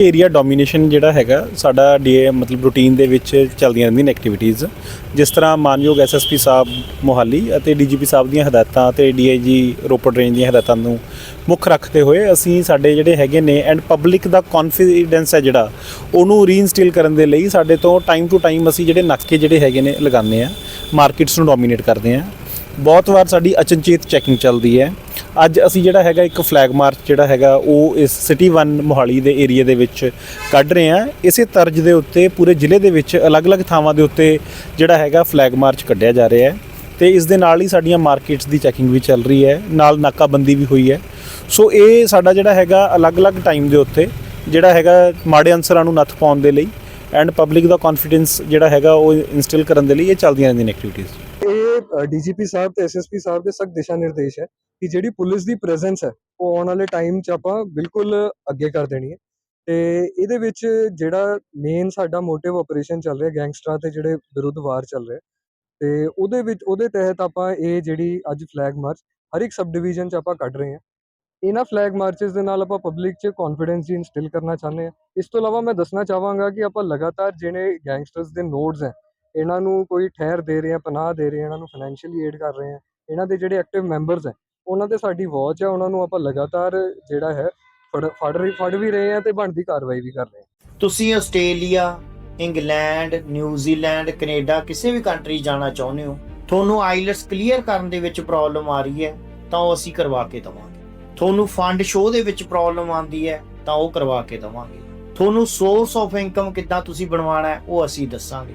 Area domination ਜਿਹੜਾ ਹੈਗਾ, ਸਾਡਾ ਡੀ ਮਤਲਬ ਰੂਟੀਨ ਦੇ ਵਿੱਚ ਚੱਲਦੀਆਂ ਰਹਿੰਦੀਆਂ ਨੇ ਐਕਟੀਵਿਟੀਜ਼ ਜਿਸ ਤਰ੍ਹਾਂ ਮਾਨਯੋਗ ਐਸਐਸਪੀ ਸਾਹਿਬ ਮੋਹਾਲੀ ਅਤੇ ਡੀਜੀਪੀ ਸਾਹਿਬ ਦੀਆਂ ਹਦਾਇਤਾਂ ਤੇ ਡੀਆਈਜੀ ਰੋਪੜ ਰੇਂਜ ਦੀਆਂ ਹਦਾਇਤਾਂ ਨੂੰ ਮੁੱਖ ਰੱਖਦੇ ਹੋਏ ਅਸੀਂ ਸਾਡੇ ਜਿਹੜੇ ਹੈਗੇ ਨੇ ਐਂਡ ਪਬਲਿਕ ਦਾ ਕੌਨਫੀਡੈਂਸ ਹੈ ਜਿਹੜਾ, ਉਹਨੂੰ ਰੀਇਨਸਟੀਲ ਕਰਨ ਦੇ ਲਈ ਸਾਡੇ ਤੋਂ ਟਾਈਮ ਟੂ ਟਾਈਮ ਅਸੀਂ ਜਿਹੜੇ ਨਾਕੇ ਜਿਹੜੇ ਹੈਗੇ ਨੇ ਲਗਾਉਂਦੇ ਆ ਮਾਰਕੀਟਸ ਨੂੰ ਡੋਮੀਨੇਟ ਕਰਦੇ ਆ ਬਹੁਤ ਵਾਰ ਸਾਡੀ ਅਚਨਚੇਤ ਚੈਕਿੰਗ ਚੱਲਦੀ ਹੈ। ਅੱਜ ਅਸੀਂ ਜਿਹੜਾ ਹੈਗਾ ਇੱਕ ਫਲੈਗ ਮਾਰਚ ਜਿਹੜਾ ਹੈਗਾ, ਉਹ ਇਸ ਸਿਟੀ 1 ਮੋਹਾਲੀ ਦੇ ਏਰੀਆ ਦੇ ਵਿੱਚ ਕੱਢ ਰਹੇ ਹਾਂ। ਇਸੇ ਤਰਜ ਦੇ ਉੱਤੇ ਪੂਰੇ ਜ਼ਿਲ੍ਹੇ ਦੇ ਵਿੱਚ ਅਲੱਗ-ਅਲੱਗ ਥਾਵਾਂ ਦੇ ਉੱਤੇ ਜਿਹੜਾ ਹੈਗਾ ਫਲੈਗ ਮਾਰਚ ਕੱਢਿਆ ਜਾ ਰਿਹਾ ਹੈ ਤੇ ਇਸ ਦੇ ਨਾਲ ਹੀ ਸਾਡੀਆਂ ਮਾਰਕੀਟਸ ਦੀ ਚੈਕਿੰਗ ਵੀ ਚੱਲ ਰਹੀ ਹੈ, ਨਾਲ ਨਾਕਾਬੰਦੀ ਵੀ ਹੋਈ ਹੈ। ਸੋ ਇਹ ਸਾਡਾ ਜਿਹੜਾ ਹੈਗਾ ਅਲੱਗ-ਅਲੱਗ ਟਾਈਮ ਦੇ ਉੱਤੇ ਜਿਹੜਾ ਹੈਗਾ ਮਾੜੇ ਅਨਸਰਾਂ ਨੂੰ ਨੱਥ ਪਾਉਣ ਦੇ ਲਈ ਐਂਡ ਪਬਲਿਕ ਦਾ ਕੌਨਫੀਡੈਂਸ ਜਿਹੜਾ ਹੈਗਾ ਉਹ ਇਨਸਟਿਲ ਕਰਨ ਦੇ ਲਈ ਇਹ ਚੱਲਦੀਆਂ ਰਹਿੰਦੀਆਂ ਨੇ ਐਕਟੀਵਿਟੀਜ਼ ਇਹ ਡੀਜੀਪੀ ਸਾਹਿਬ ਤੇ ਐਸਐਸਪੀ ਸਾਹਿਬ ਦੇ ਸਖਤ ਦਿਸ਼ਾ ਨਿਰਦੇਸ਼ ਹੈ ਕਿ ਜਿਹੜੀ ਪੁਲਿਸ ਦੀ ਪ੍ਰੈਜ਼ੈਂਸ ਹੈ, ਉਹ ਆਉਣ ਵਾਲੇ ਟਾਈਮ 'ਚ ਆਪਾਂ ਬਿਲਕੁਲ ਅੱਗੇ ਕਰ ਦੇਣੀ ਹੈ। ਤੇ ਇਹਦੇ ਵਿੱਚ ਜਿਹੜਾ ਮੇਨ ਸਾਡਾ ਮੋਟਿਵ ਆਪਰੇਸ਼ਨ ਚੱਲ ਰਿਹਾ ਗੈਂਗਸਟਰਾਂ ਤੇ ਜਿਹੜੇ ਵਿਰੁੱਧ ਵਾਰ ਚੱਲ ਰਿਹਾ, ਤੇ ਉਹਦੇ ਵਿੱਚ, ਉਹਦੇ ਤਹਿਤ ਆਪਾਂ ਇਹ ਜਿਹੜੀ ਅੱਜ ਫਲੈਗ ਮਾਰਚ ਹਰ ਇੱਕ ਸਬ ਡਿਵੀਜ਼ਨ 'ਚ ਆਪਾਂ ਕੱਢ ਰਹੇ ਹਾਂ। ਇਹਨਾਂ ਫਲੈਗ ਮਾਰਚਸ ਦੇ ਨਾਲ ਆਪਾਂ ਪਬਲਿਕ 'ਚ ਕੌਨਫੀਡੈਂਸ ਜੀ ਇਨਸਟਿਲ ਕਰਨਾ ਚਾਹੁੰਦੇ ਹਾਂ। ਇਸ ਤੋਂ ਇਲਾਵਾ ਮੈਂ ਦੱਸਣਾ ਚਾਹਾਂਗਾ ਕਿ ਆਪਾਂ ਲਗਾਤਾਰ ਜਿਹੜੇ ਗੈਂਗਸਟਰਸ ਦੇ ਨੋਡਸ ਹੈ ਇਹਨਾਂ ਨੂੰ ਕੋਈ ਠਹਿਰ ਦੇ ਰਹੇ ਆ, ਪਨਾਹ ਦੇ ਰਹੇ ਆ, ਇਹਨਾਂ ਨੂੰ ਫਾਈਨੈਂਸ਼ੀਅਲੀ ਏਡ ਕਰ ਰਹੇ ਆ, ਇਹਨਾਂ ਦੇ ਜਿਹੜੇ ਐਕਟਿਵ ਮੈਂਬਰਸ ਹੈ ਉਹਨਾਂ ਤੇ ਸਾਡੀ ਵਾਚ ਹੈ ਉਹਨਾਂ ਨੂੰ ਆਪਾਂ ਲਗਾਤਾਰ ਜਿਹੜਾ ਹੈ ਫੜ ਫੜ ਰਹੀ ਫੜ ਵੀ ਰਹੇ ਆ ਤੇ ਬਣਦੀ ਕਾਰਵਾਈ ਵੀ ਕਰ ਰਹੇ ਆ। ਤੁਸੀਂ ਆਸਟ੍ਰੇਲੀਆ, ਇੰਗਲੈਂਡ ਨਿਊਜ਼ੀਲੈਂਡ ਕੈਨੇਡਾ ਕਿਸੇ ਵੀ ਕੰਟਰੀ ਜਾਣਾ ਚਾਹੁੰਦੇ ਹੋ, ਤੁਹਾਨੂੰ ਆਈਲਟਸ ਕਲੀਅਰ ਕਰਨ ਦੇ ਵਿੱਚ ਪ੍ਰੋਬਲਮ ਆ ਰਹੀ ਹੈ, ਤਾਂ ਉਹ ਅਸੀਂ ਕਰਵਾ ਕੇ ਦਵਾਂਗੇ। ਤੁਹਾਨੂੰ ਫੰਡ ਸ਼ੋਅ ਦੇ ਵਿੱਚ ਪ੍ਰੋਬਲਮ ਆਉਂਦੀ ਹੈ, ਤਾਂ ਉਹ ਕਰਵਾ ਕੇ ਦਵਾਂਗੇ। ਤੁਹਾਨੂੰ ਸੋਰਸ ਆਫ ਇਨਕਮ ਕਿੱਦਾਂ ਤੁਸੀਂ ਬਣਵਾਉਣਾ ਹੈ, ਉਹ ਅਸੀਂ ਦੱਸਾਂਗੇ।